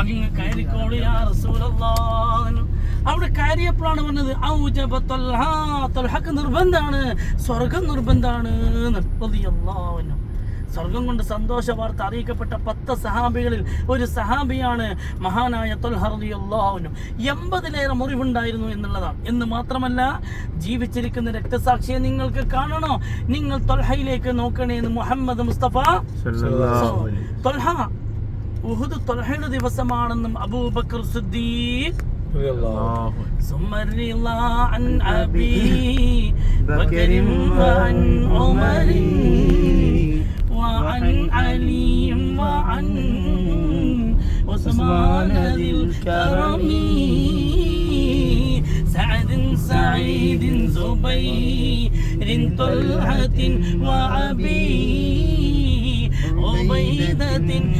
അങ്ങ് കയറിക്കോളി അവിടെ കയറിയപ്പോഴാണ് പറഞ്ഞത് ഔജബ നിർബന്ധമാണ് സ്വർഗം അൻഹു. സ്വർഗം കൊണ്ട് സന്തോഷ വാർത്ത അറിയിക്കപ്പെട്ട പത്ത് സഹാബികളിൽ ഒരു സഹാബിയാണ് മഹാനായ തൊൽഹറിയാഹുനും എൺപതിലേറെ മുറിവുണ്ടായിരുന്നു എന്നുള്ളതാണ്. എന്ന് മാത്രമല്ല ജീവിച്ചിരിക്കുന്ന രക്തസാക്ഷിയെ നിങ്ങൾക്ക് കാണണോ? നിങ്ങൾ തൊൽഹയിലേക്ക് നോക്കണേ എന്ന് മുഹമ്മദ് മുസ്തഫ തൊൽഹ ഉഹുദ് തൊൽഹയുടെ ദിവസമാണെന്നും അബൂബക്കർ സിദ്ദീഖ് ثم الرضا عن أبي بكر وعن عمر وعن علي وعن عثمان ذي الكرم سعد سعيد زبير طلحة وعبي عبيدة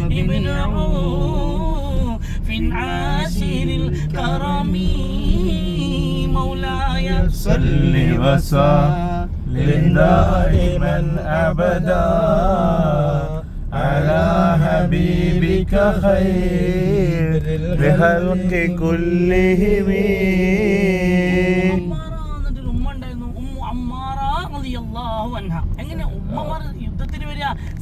ابن عوف عاشر الكرم مولاي صل وسلم دائما ابدا على حبيبك خير الخلق كلهم അമ്മാറ എന്നിട്ടൊരു ഉമ്മ ഉണ്ടായിരുന്നു ഉമ്മു അമ്മാറ റളിയല്ലാഹു അൻഹ എങ്ങനെ ഉമ്മമാർ യുദ്ധത്തിന് വരിക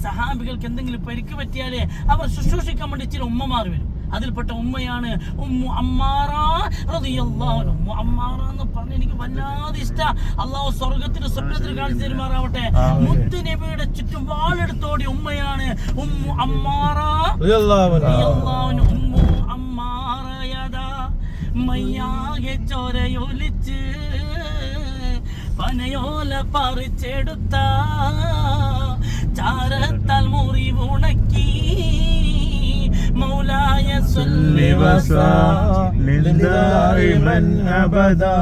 സഹാബികൾക്ക് എന്തെങ്കിലും പരിക്ക് പറ്റിയാലേ അവർ ശുശ്രൂഷിക്കാൻ വേണ്ടി ചില ഉമ്മമാർ വരും. അതിൽപ്പെട്ട ഉമ്മയാണ് ഉമ്മു അമ്മാറ. ഉമ്മു അമ്മാറ എന്ന് പറഞ്ഞ എനിക്ക് വല്ലാതെ ഇഷ്ട. അള്ളാഹു സ്വർഗത്തിന് സ്വപ്നത്തിൽ കാണിച്ചു തരുമാറാവട്ടെ. മുത്ത് നബിയുടെ ചുറ്റും വാളെടുത്തോടി ഉമ്മയാണ് ഉമ്മു അമ്മാറ. ഉമ്മു അമ്മാറയതാ. മയ്യാകെ ചോരയൊലിച്ച് പനയോല പറിച്ചെടുത്ത. ചാരത്താൽ മുറിവുണക്കി മൗലായ صل സല്ലി وسلم دائما ابدا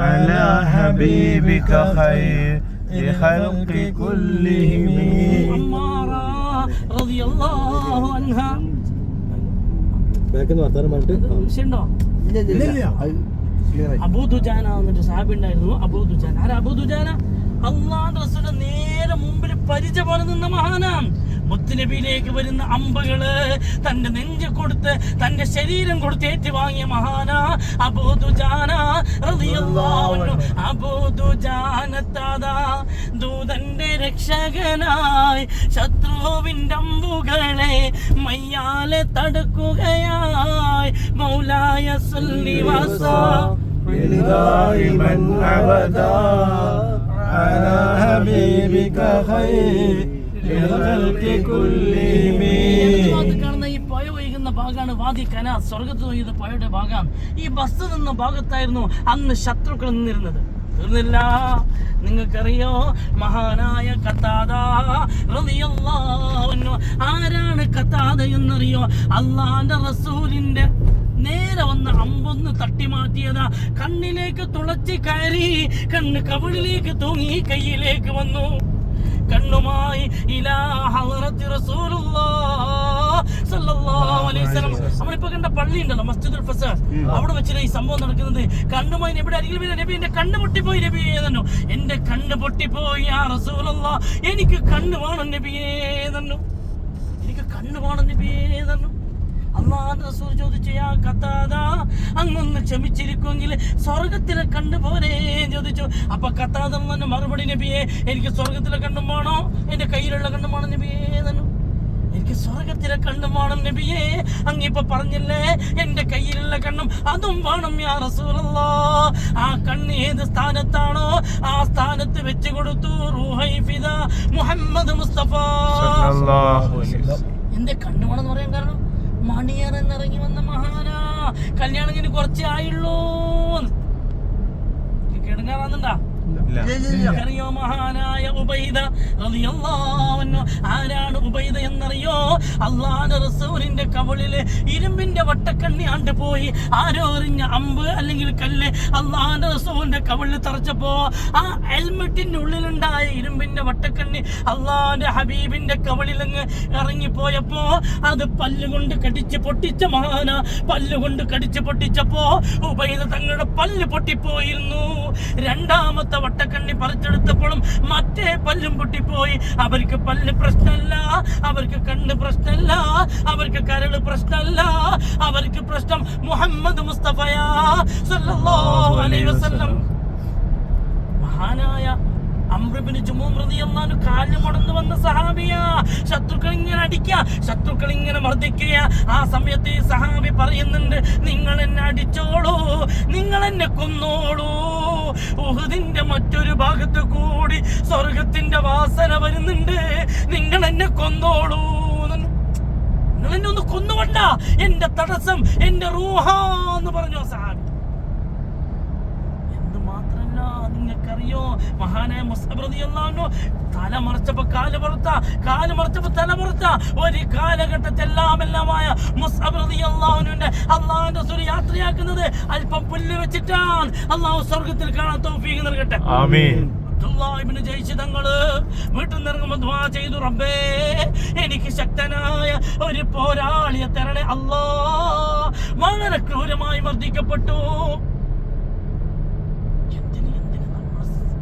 على حبيبك خير الخلق كلهم അമ്മാറ റളിയല്ലാഹു അൻഹ ബാക്കിൽ നിന്ന് വർത്താനം പറഞ്ഞിട്ട് വിഷയമുണ്ടോ അബൂ ദുജാന എന്നിട്ട് സാബി ഉണ്ടായിരുന്നു അബൂ ദുജാന ആരാ അബൂ ദുജാന അള്ളാഹ് റസൂലിന്റെ നേരെ മുമ്പിൽ പരിചയമാണ് നിന്ന മഹാനാണ്. മുത്തുനബിയിലേക്ക് വരുന്ന അമ്പകൾ തന്റെ നെഞ്ച് കൊടുത്ത് തന്റെ ശരീരം കൊടുത്ത് ഏറ്റുവാങ്ങിയ മഹാന അബോധുജാന അബോധുജാനത്താത ദൂതന്റെ രക്ഷകനായി ശത്രുവിന്റെ അമ്പുകളെ മയ്യാലെ തടുക്കുകയായി. മൗലായ സുല്ലിവാസ على حبيبك خير الخلق كلهم അത് കാണുന്ന ഈ പുഴ ഒഴുകുന്ന ഭാഗമാണ് വാദി കന സ്വർഗത്ത് ഒഴുകുന്ന പുഴയുടെ ഭാഗം ഈ ബസ് നിന്ന ഭാഗത്തായിരുന്നു അന്ന് ശത്രുക്കൾ നിന്നിരുന്നത് തീർന്നില്ല നിങ്ങൾക്കറിയോ മഹാനായ കത്താദ റളിയല്ലാഹു അൻഹു. ആരാണ് കത്താദ എന്നറിയോ അള്ളാന്റെ റസൂലിന്റെ നേരെ വന്ന് അമ്പൊന്ന് തട്ടി മാറ്റിയതാ. കണ്ണിലേക്ക് തുളച്ച് കയറി കണ്ണ് കവിളിലേക്ക് തൂങ്ങി കയ്യിലേക്ക് വന്നു. കണ്ണുമായി നമ്മളിപ്പോ കണ്ട പള്ളി ഉണ്ടല്ലോ മസ്ജിദുൽ ഫസാർ അവിടെ വെച്ചിട്ട് ഈ സംഭവം നടക്കുന്നത് കണ്ണുമായി എവിടെ അരികിൽ വരെ നബി? എന്റെ കണ്ണ് പൊട്ടിപ്പോയി നബിയേ തന്നു. എന്റെ കണ്ണ് പൊട്ടിപ്പോയി ആ റസൂലല്ല എനിക്ക് കണ്ണ് വേണം നബിയേ തന്നു. എനിക്ക് കണ്ണ് വേണം നബിയേ തന്നു. അള്ളാഹ് റസൂൽ ചോദിച്ചു യാ കത്താത അങ്ങൊന്ന് ക്ഷമിച്ചിരിക്കുമെങ്കിൽ സ്വർഗത്തിലെ കണ്ടു പോരേ ചോദിച്ചു. അപ്പൊ കത്താത തന്നെ മറുപടി നബിയെ എനിക്ക് സ്വർഗത്തിലെ കണ്ടും വേണോ? എന്റെ കയ്യിലുള്ള കണ്ടും വേണം നബിയേ? തന്നെ എനിക്ക് സ്വർഗത്തിലെ കണ്ണും വേണം നബിയേ. അങ്ങിപ്പോ പറഞ്ഞില്ലേ എന്റെ കയ്യിലുള്ള കണ്ണും അതും വേണം യാ റസൂലല്ലോ ആ കണ്ണ് ഏത് സ്ഥാനത്താണോ ആ സ്ഥാനത്ത് വെച്ച് കൊടുത്തു മുഹമ്മദ് മുസ്തഫ. എന്റെ കണ്ണു എന്ന് പറയാൻ കാരണം മണിയർ എന്നിറങ്ങി വന്ന മഹാനാ കല്യാണം കഴിഞ്ഞ് കുറച്ചേ ആയുള്ളൂ കിടങ്ങാറാന്നുണ്ടാ? മഹാനായ ഉബൈദ. ആരാണ് ഉബൈദ എന്നറിയോ? റസൂലിന്റെ കവളിൽ ഇരുമ്പിന്റെ വട്ടക്കണ്ണി ആണ്ട് പോയി. ആരോ എറിഞ്ഞ അമ്പ് അല്ലെങ്കിൽ കല്ല് അള്ളാഹുവിന്റെ റസൂലിന്റെ കവളിൽ തറച്ചപ്പോ ആ ഹെൽമെറ്റിന്റെ ഉള്ളിലുണ്ടായ ഇരുമ്പിന്റെ വട്ടക്കണ്ണി അള്ളാന്റെ ഹബീബിന്റെ കവളിലങ്ങ് ഇറങ്ങിപ്പോയപ്പോ അത് പല്ലുകൊണ്ട് കടിച്ച് പൊട്ടിച്ച മഹാന. പല്ലുകൊണ്ട് കടിച്ച് പൊട്ടിച്ചപ്പോ ഉബൈദ തങ്ങളുടെ പല്ല് പൊട്ടിപ്പോയിരുന്നു. രണ്ടാമത്തെ വട്ട മുട്ടക്കണ്ണി പറിച്ചെടുത്തപ്പോഴും മറ്റേ പല്ലും പൊട്ടിപ്പോയി. അവർക്ക് പല്ല് പ്രശ്നമല്ല അവർക്ക് കണ്ണ് പ്രശ്നമല്ല അവർക്ക് കരൾ പ്രശ്നമല്ല അവർക്ക് പ്രശ്നം മുഹമ്മദ് മുസ്തഫയാ സല്ലല്ലാഹു അലൈഹി വസല്ലം. മഹാനായ അമ്രുബിന് കാലിന് മുടന്നു വന്ന സഹാബിയ. ശത്രുക്കൾ ഇങ്ങനെ അടിക്കുക ശത്രുക്കൾ ഇങ്ങനെ മർദ്ദിക്കുക. ആ സമയത്ത് ഈ സഹാബി പറയുന്നുണ്ട് നിങ്ങൾ എന്നെ അടിച്ചോളൂ നിങ്ങൾ എന്നെ കൊന്നോളൂ. ഉഹുദിന്റെ മറ്റൊരു ഭാഗത്ത് കൂടി സ്വർഗത്തിന്റെ വാസന വരുന്നുണ്ട്. നിങ്ങൾ എന്നെ കൊന്നോളൂ എന്ന് നിങ്ങൾ എന്നെ ഒന്ന് കൊന്നുകൊണ്ട. എന്റെ തടസ്സം എന്റെ റൂഹാന്ന് പറഞ്ഞു ആ സഹാബി എന്ത് മാത്രല്ല നിങ്ങൾക്കറിയോ? മഹാനായ മുസ്തബ്രതിയല്ലാണോ തല മറച്ചപ്പോ കാൽ പുറത്ത കാൽ മറച്ചപ്പോ തല പുറത്ത ഒരു കാലഘട്ടത്തിൽ എല്ലാം എല്ലാമായ അള്ളാഹുനുണ്ട് അള്ളാഹിന്റെ സുരി യാത്രയാക്കുന്നത് അല്പം പുല്ല് വെച്ചിട്ടാണ്. അള്ളാഹു സ്വർഗത്തിൽ കാണാൻ തോഫീക്ക് നൽകട്ടെ. ആമീൻ. അബ്ദുല്ലാഹിബ്നു ജയ്ശ് തങ്ങൾ വീട്ടിൽ നിന്ന് ഇറങ്ങുമ്പോൾ ചെയ്തു റബ്ബേ എനിക്ക് ശക്തനായ ഒരു പോരാളിയെ തരണേ അല്ലാ വളരെ ക്രൂരമായി മർദ്ദിക്കപ്പെട്ടു എന്തിന് എന്തിന്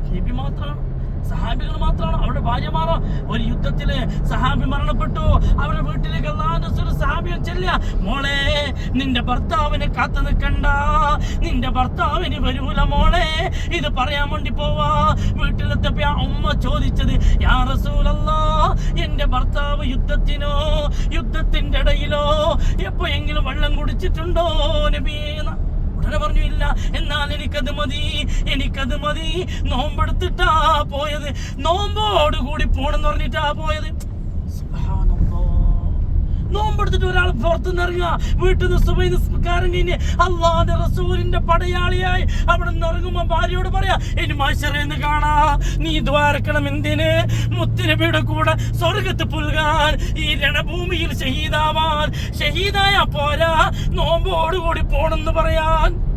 സഹാബി മാത്രമാണ് സഹാബികൾ മാത്രമാണ് അവരുടെ ഭാര്യമാർ ഒരു യുദ്ധത്തിൽ സഹാബി മരണപ്പെട്ടു. അവരുടെ വീട്ടിലേക്ക് അള്ളാഹുന്റെ റസൂൽ ചെല്ല മോളെ നിന്റെ ഭർത്താവിനെ കാത്തു നിൽക്കണ്ട. നിന്റെ ഭർത്താവിന് വരൂല മോളെ. ഇത് പറയാൻ വേണ്ടി പോവാ. വീട്ടിലെത്തപ്പോ ഉമ്മ ചോദിച്ചത് യാ റസൂലല്ലാ എന്റെ ഭർത്താവ് യുദ്ധത്തിനോ യുദ്ധത്തിന്റെ ഇടയിലോ എപ്പോഴെങ്കിലും വെള്ളം കുടിച്ചിട്ടുണ്ടോ നബീന്ന് ഉടനെ പറഞ്ഞു ഇല്ല എന്നാൽ എനിക്കത് മതി എനിക്കത് മതി. നോമ്പെടുത്തിട്ടാ പോയത്. നോമ്പോട് കൂടി പോണെന്ന് പറഞ്ഞിട്ടാ പോയത്. നോമ്പെടുത്തിട്ട് ഒരാൾ പുറത്തുനിന്ന് ഇറങ്ങുക. വീട്ടിൽ നിന്ന് സുബൈ നിസ്കാരം കഴിഞ്ഞ് അള്ളാഹ് റസൂലിന്റെ പടയാളിയായി അവിടെ നിന്ന് ഇറങ്ങുമ്പോ ഭാര്യയോട് പറയാ ഇനി മാഷറേന്ന് കാണാ. നീ ദ്വാരക്കണം എന്തിന്? മുത്തിനബിയുടെ കൂടെ സ്വർഗത്ത് പുൽകാൻ. ഈ രണഭൂമിയിൽ ഷഹീദാവാൻ. ഷഹീദായ പോരാ. നോമ്പോടുകൂടി പോണെന്ന് പറയാൻ.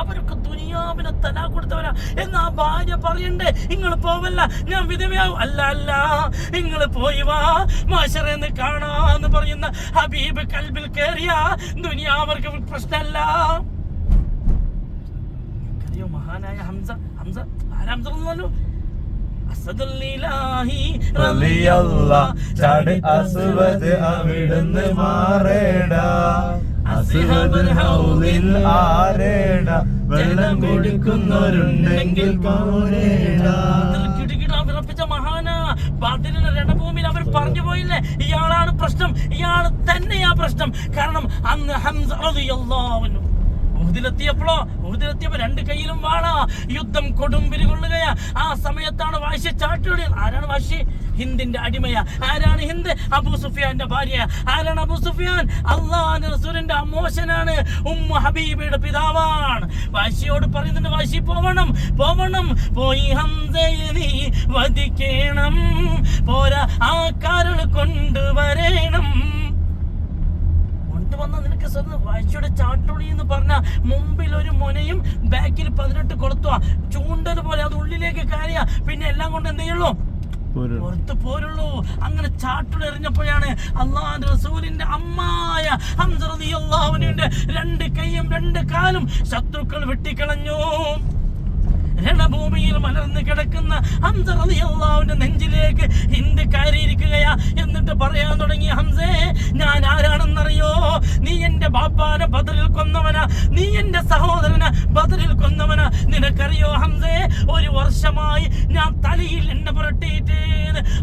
അവരൊക്കെ ദുനിയാവിനെ തലാ കൊടുത്തവരാ. എന്നാ ഭാര്യ പറയണ്ടേ? നിങ്ങൾ പോവല്ല ഞാൻ വിധവയാവും. അല്ല അല്ല നിങ്ങൾ പോയി വാ. മാഷറെന്ന് കാണാന്ന് പറയുന്ന ഹബീബ് കൽബിൽ കയറിയ ദുനിയാവർക്ക് പ്രശ്നമല്ല നിങ്ങൾക്കറിയോ മഹാനായ ഹംസ ഹംസ ആരാ ഹംസ എന്ന് ചാട് അസ്വദ് അവിടുന്ന് മാറേട. അസ്വദ് ഹൗലിൽ ആരേട? വെള്ളം കൊടുക്കുന്നവരുണ്ടെങ്കിൽ വിറപ്പിച്ച മഹാന. ബദരിന്റെ രണഭൂമിയിൽ അവർ പറഞ്ഞു പോയില്ലേ? ഇയാളാണ് പ്രശ്നം. ഇയാൾ തന്നെയാ പ്രശ്നം. കാരണം അന്ന് ഹംസ് അൻഹു ഉഹുദിലെത്തിയപ്പോഴോ? ഉഹുദിലെത്തിയപ്പോ രണ്ട് കയ്യിലും വാള യുദ്ധം കൊടുമ്പിരി കൊള്ളുകയാ ആ സമയത്താണ് വാശി ചാട്ടുകളി ആരാണ് വാശി? ഹിന്ദിന്റെ അടിമയ. ആരാണ് ഹിന്ദ്? അബൂ സുഫിയാന്റെ ഭാര്യ. ആരാണ് അബൂ സുഫിയാൻ? അള്ളാഹ് റസൂലിന്റെ അമോശനാണ് ഉമ്മ ഹബീബയുടെ പിതാവാണ്. വാശിയോട് പറയുന്നുണ്ട് വാശി പോവണം പോവണം. പോയി ഹംസയെ വധിക്കണം. പോരാ ആ കാരൾ കൊണ്ടുവരേണം. കൊണ്ടുവന്ന നിനക്ക് സ്വന്തം വാശിയുടെ ചാട്ടുളി എന്ന് പറഞ്ഞ മുമ്പിൽ ഒരു മുനയും ബാക്കിൽ പതിനെട്ട് കൊളുത്തുക ചൂണ്ടൽ പോലെ അത് ഉള്ളിലേക്ക് കയറിയ. പിന്നെ എല്ലാം കൊണ്ട് എന്ത് ചെയ്യുള്ളൂ? പുറത്ത് പോരുള്ളൂ. അങ്ങനെ ചാട്ടുടെ എറിഞ്ഞപ്പോഴാണ് റസൂലിന്റെ അമ്മായ ഹംസറിയാഹുവിന്റെ രണ്ട് കൈയും രണ്ട് കാലും ശത്രുക്കൾ വെട്ടിക്കളഞ്ഞു. രണഭൂമിയിൽ മലർന്ന് കിടക്കുന്ന ഹംസ റളിയല്ലാഹുവിന്റെ നെഞ്ചിലേക്ക് ഹിന്ദ് കയറിയിരിക്കുകയാ. എന്നിട്ട് പറയാൻ തുടങ്ങി ഹംസേ ഞാൻ ആരാണെന്നറിയോ? നീ എന്റെ ബാപ്പാനെ ബദറിൽ കൊന്നവനാ. നീ എന്റെ സഹോദരന് ബദറിൽ കൊന്നവനാ. നിനക്കറിയോ ഹംസേ ഒരു വർഷമായി ഞാൻ തലയിൽ എന്നെ പുരട്ടിയിട്ട്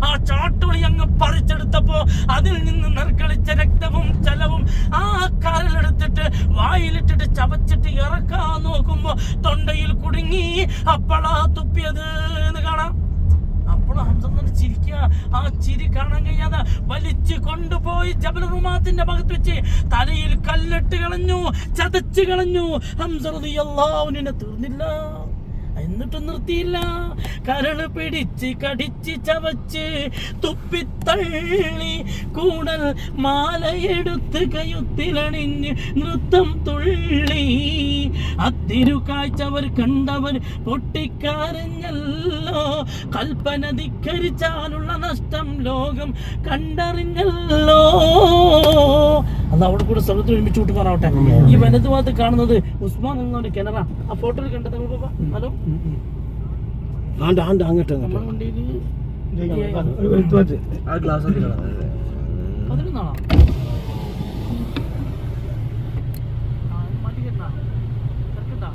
ആ ചാട്ടുളി അങ്ങ് പറിച്ചെടുത്തപ്പോ അതിൽ നിന്ന് നിർക്കളിച്ച രക്തവും ചെലവും ആ കരലെടുത്തിട്ട് വായിലിട്ടിട്ട് ചവച്ചിട്ട് ഇറക്കാൻ നോക്കുമ്പോ തൊണ്ടയിൽ കുടുങ്ങി അപ്പളാ തുപ്പിയത് എന്ന് കാണാം. അപ്പോൾ ഹംസം തന്നെ ആ ചിരി കാണാൻ കഴിയാതെ വലിച്ചു കൊണ്ടുപോയി ജബൽ റുമാത്തിന്റെ ഭാഗത്ത് വെച്ച് തലയിൽ കല്ലിട്ട് കളഞ്ഞു ചതച്ചു കളഞ്ഞു. ഹംസറിയാവുനെ തീർന്നില്ല. എന്നിട്ട് നിർത്തിയില്ല. കരൾ പിടിച്ച് കടിച്ച് ചവച്ച് തുപ്പിത്തള്ളി കൂടൽ മാലയെടുത്ത് കയുത്തിലണിഞ്ഞ് നൃത്തം തുള്ളി. അത്തിരു കാഴ്ചവർ കണ്ടവർ പൊട്ടിക്കരഞ്ഞല്ലോ. കൽപ്പന ധിക്കരിച്ചാലുള്ള നഷ്ടം ലോകം കണ്ടറിഞ്ഞല്ലോ. അന്ന് അവിടെ കൂടെ സ്വർഗത്തിൽ ഒരുമിച്ച് കൂട്ടുമാറാവട്ടെ ഈ വലത് ഭാഗത്ത് കാണുന്നത് ഉസ്മാൻ എന്നൊരു കിണറ. ആ ഫോട്ടോയിൽ കണ്ടത് ഹലോ? ആണ്ട് ആണ്ട് അങ്ങോട്ട് നമ്മുടെ അങ്ങോട്ട് വണ്ടിയിൽ ആ ഗ്ലാസ് പതിനൊന്നാണോ